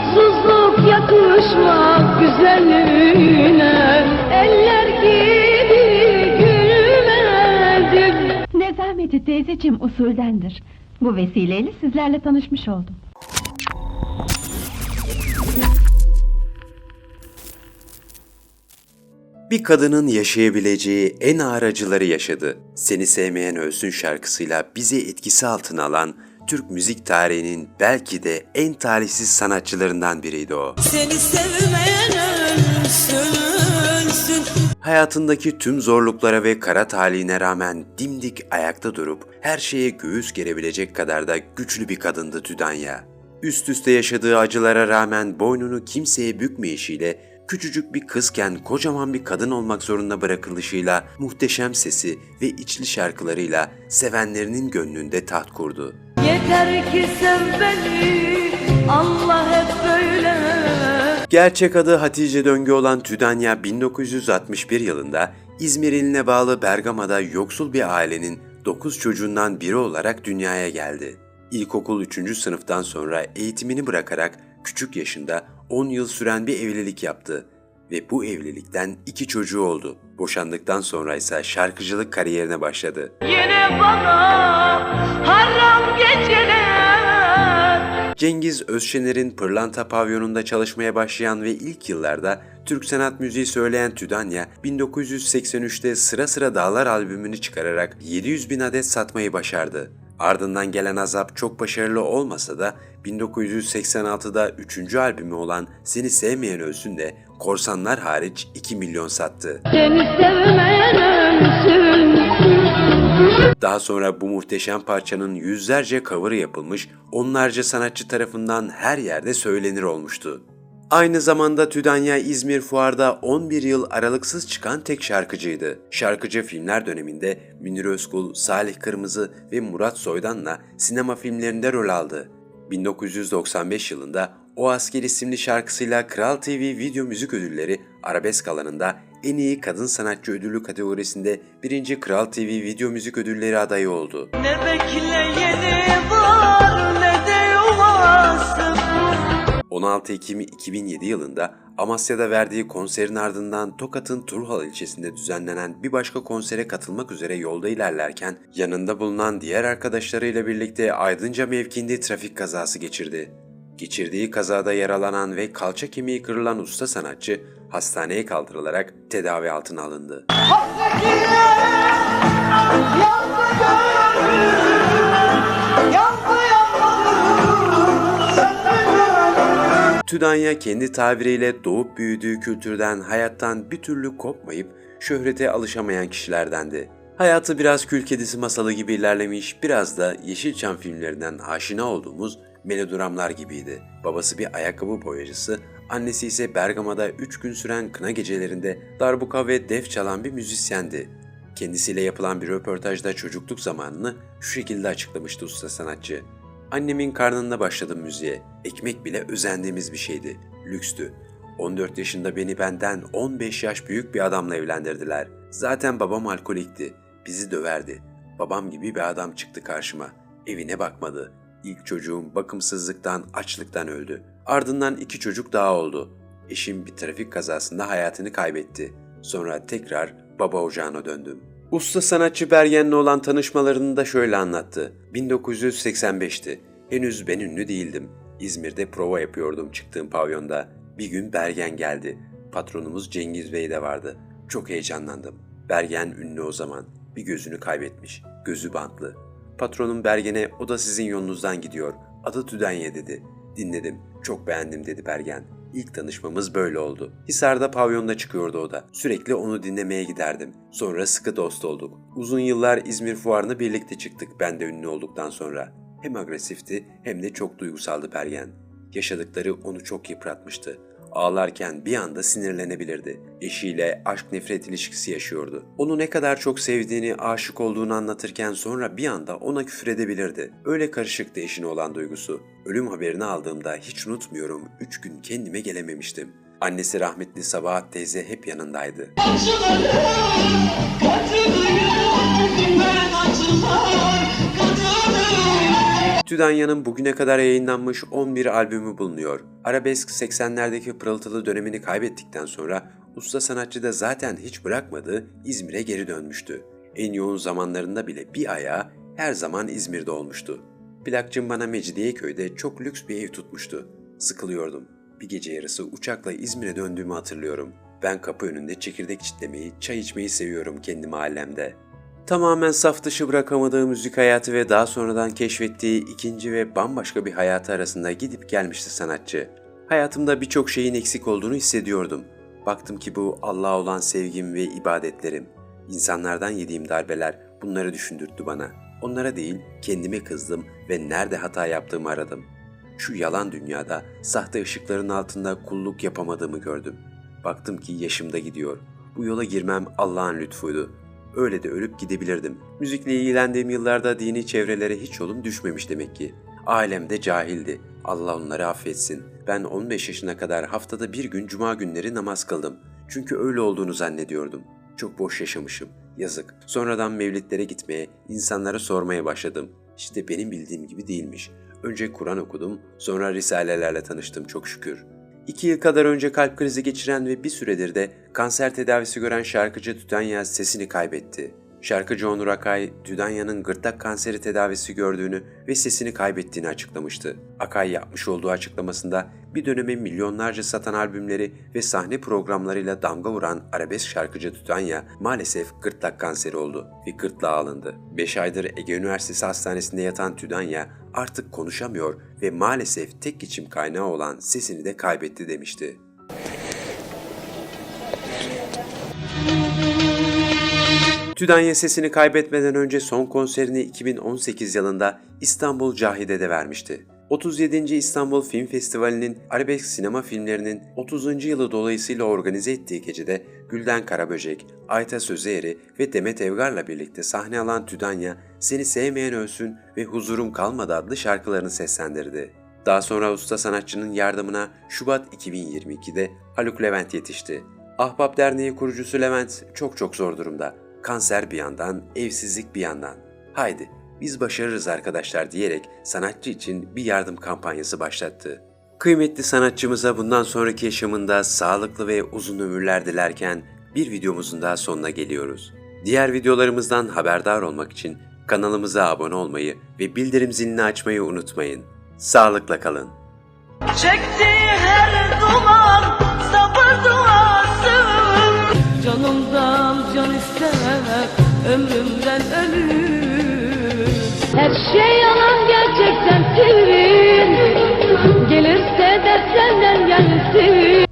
Mutsuzluk yakışmak güzelliğine Eller gibi gülmedim Nezameti teyzeciğim usuldendir. Bu vesileyle sizlerle tanışmış oldum. Bir kadının yaşayabileceği en ağır acıları yaşadı. Seni sevmeyen ölsün şarkısıyla bizi etkisi altına alan Türk müzik tarihinin belki de en talihsiz sanatçılarından biriydi o. Seni sevmeyen ölsün ölsün Hayatındaki tüm zorluklara ve kara talihine rağmen dimdik ayakta durup her şeye göğüs gerebilecek kadar da güçlü bir kadındı Tüdanya. Üst üste yaşadığı acılara rağmen boynunu kimseye bükmeyişiyle küçücük bir kızken kocaman bir kadın olmak zorunda bırakılışıyla muhteşem sesi ve içli şarkılarıyla sevenlerinin gönlünde taht kurdu. Yeter ki sev beni Allah hep böyle Gerçek adı Hatice Döngü olan Tüdanya 1961 yılında İzmir iline bağlı Bergama'da yoksul bir ailenin 9 çocuğundan biri olarak dünyaya geldi. İlkokul 3. sınıftan sonra eğitimini bırakarak küçük yaşında 10 yıl süren bir evlilik yaptı ve bu evlilikten iki çocuğu oldu. Boşandıktan sonra ise şarkıcılık kariyerine başladı. Yine bana haram geceler Cengiz Özşener'in Pırlanta Pavyonu'nda çalışmaya başlayan ve ilk yıllarda Türk sanat müziği söyleyen Tüdanya, 1983'te Sıra Sıra Dağlar albümünü çıkararak 700 bin adet satmayı başardı. Ardından gelen azap çok başarılı olmasa da 1986'da 3. albümü olan Seni Sevmeyen Ölsün de Korsanlar hariç 2 milyon sattı. Daha sonra bu muhteşem parçanın yüzlerce cover'ı yapılmış, onlarca sanatçı tarafından her yerde söylenir olmuştu. Aynı zamanda Tüdanya İzmir Fuar'da 11 yıl aralıksız çıkan tek şarkıcıydı. Şarkıcı filmler döneminde Münir Özkul, Salih Kırmızı ve Murat Soydan'la sinema filmlerinde rol aldı. 1995 yılında O Asker isimli şarkısıyla Kral TV Video Müzik Ödülleri arabesk alanında en iyi kadın sanatçı ödülü kategorisinde 1. Kral TV Video Müzik Ödülleri adayı oldu. Ne bekleyeni var ne de yuvası 16 Ekim 2007 yılında Amasya'da verdiği konserin ardından Tokat'ın Turhal ilçesinde düzenlenen bir başka konsere katılmak üzere yolda ilerlerken yanında bulunan diğer arkadaşlarıyla birlikte Aydınca mevkiinde trafik kazası geçirdi. Geçirdiği kazada yaralanan ve kalça kemiği kırılan usta sanatçı hastaneye kaldırılarak tedavi altına alındı. Tüdanya kendi tabiriyle doğup büyüdüğü kültürden, hayattan bir türlü kopmayıp şöhrete alışamayan kişilerdendi. Hayatı biraz kül kedisi masalı gibi ilerlemiş, biraz da Yeşilçam filmlerinden aşina olduğumuz melodramlar gibiydi. Babası bir ayakkabı boyacısı, annesi ise Bergama'da 3 gün süren kına gecelerinde darbuka ve def çalan bir müzisyendi. Kendisiyle yapılan bir röportajda çocukluk zamanını şu şekilde açıklamıştı usta sanatçı. Annemin karnında başladım müziğe. Ekmek bile özendiğimiz bir şeydi. Lükstü. 14 yaşında beni benden 15 yaş büyük bir adamla evlendirdiler. Zaten babam alkolikti. Bizi döverdi. Babam gibi bir adam çıktı karşıma. Evine bakmadı. İlk çocuğum bakımsızlıktan, açlıktan öldü. Ardından iki çocuk daha oldu. Eşim bir trafik kazasında hayatını kaybetti. Sonra tekrar baba ocağına döndüm. Usta sanatçı Bergen'le olan tanışmalarını da şöyle anlattı. 1985'ti. Henüz ben ünlü değildim. İzmir'de prova yapıyordum çıktığım pavyonda. Bir gün Bergen geldi. Patronumuz Cengiz Bey de vardı. Çok heyecanlandım. Bergen ünlü o zaman. Bir gözünü kaybetmiş. Gözü bantlı. Patronum Bergen'e o da sizin yolunuzdan gidiyor. Adı Tüdenye dedi. Dinledim. Çok beğendim dedi Bergen. İlk tanışmamız böyle oldu. Hisar'da pavyonda çıkıyordu o da. Sürekli onu dinlemeye giderdim. Sonra sıkı dost olduk. Uzun yıllar İzmir fuarına birlikte çıktık ben de ünlü olduktan sonra. Hem agresifti hem de çok duygusaldı Bergen. Yaşadıkları onu çok yıpratmıştı. Ağlarken bir anda sinirlenebilirdi. Eşiyle aşk nefret ilişkisi yaşıyordu. Onu ne kadar çok sevdiğini, aşık olduğunu anlatırken sonra bir anda ona küfür edebilirdi. Öyle karışıktı eşine olan duygusu. Ölüm haberini aldığımda hiç unutmuyorum 3 gün kendime gelememiştim. Annesi rahmetli Sabahat teyze hep yanındaydı. Tüdanya'nın bugüne kadar yayınlanmış 11 albümü bulunuyor. Arabesk 80'lerdeki pırıltılı dönemini kaybettikten sonra usta sanatçı da zaten hiç bırakmadığı İzmir'e geri dönmüştü. En yoğun zamanlarında bile bir ayağı her zaman İzmir'de olmuştu. Plakçım bana Mecidiyeköy'de çok lüks bir ev tutmuştu. Sıkılıyordum. Bir gece yarısı uçakla İzmir'e döndüğümü hatırlıyorum. Ben kapı önünde çekirdek çitlemeyi, çay içmeyi seviyorum kendi mahallemde. Tamamen saf dışı bırakamadığı müzik hayatı ve daha sonradan keşfettiği ikinci ve bambaşka bir hayatı arasında gidip gelmişti sanatçı. Hayatımda birçok şeyin eksik olduğunu hissediyordum. Baktım ki bu Allah'a olan sevgim ve ibadetlerim. İnsanlardan yediğim darbeler bunları düşündürttü bana. Onlara değil kendime kızdım ve nerede hata yaptığımı aradım. Şu yalan dünyada sahte ışıkların altında kulluk yapamadığımı gördüm. Baktım ki yaşımda gidiyor. Bu yola girmem Allah'ın lütfuydu. Öyle de ölüp gidebilirdim. Müzikle ilgilendiğim yıllarda dini çevrelere hiç yolum düşmemiş demek ki. Ailem de cahildi. Allah onları affetsin. Ben 15 yaşına kadar haftada bir gün cuma günleri namaz kıldım. Çünkü öyle olduğunu zannediyordum. Çok boş yaşamışım. Yazık. Sonradan mevlitlere gitmeye, insanlara sormaya başladım. İşte benim bildiğim gibi değilmiş. Önce Kur'an okudum, sonra risalelerle tanıştım çok şükür. İki yıl kadar önce kalp krizi geçiren ve bir süredir de kanser tedavisi gören şarkıcı Tüdanya sesini kaybetti. Şarkıcı Onur Akay, Tüdanya'nın gırtlak kanseri tedavisi gördüğünü ve sesini kaybettiğini açıklamıştı. Akay yapmış olduğu açıklamasında bir döneme milyonlarca satan albümleri ve sahne programlarıyla damga vuran arabesk şarkıcı Tüdanya maalesef gırtlak kanseri oldu ve gırtlağa alındı. 5 aydır Ege Üniversitesi Hastanesi'nde yatan Tüdanya artık konuşamıyor ve maalesef tek geçim kaynağı olan sesini de kaybetti demişti. Tüdanya sesini kaybetmeden önce son konserini 2018 yılında İstanbul Cahide'de vermişti. 37. İstanbul Film Festivali'nin arabesk sinema filmlerinin 30. yılı dolayısıyla organize ettiği gecede Gülden Karaböcek, Ayta Sözeyri ve Demet Evgar'la birlikte sahne alan Tüdanya, Seni Sevmeyen Ölsün ve Huzurum Kalmadı adlı şarkılarını seslendirdi. Daha sonra usta sanatçının yardımına Şubat 2022'de Haluk Levent yetişti. Ahbap Derneği kurucusu Levent çok çok zor durumda. Kanser bir yandan, evsizlik bir yandan. Haydi biz başarırız arkadaşlar diyerek sanatçı için bir yardım kampanyası başlattı. Kıymetli sanatçımıza bundan sonraki yaşamında sağlıklı ve uzun ömürler dilerken bir videomuzun daha sonuna geliyoruz. Diğer videolarımızdan haberdar olmak için kanalımıza abone olmayı ve bildirim zilini açmayı unutmayın. Sağlıkla kalın. Çektiği her duman sabır duası Canımdan can ister ömrümden ölür. Her şey yalan gerçekten sivil Gelirse de senden gelsin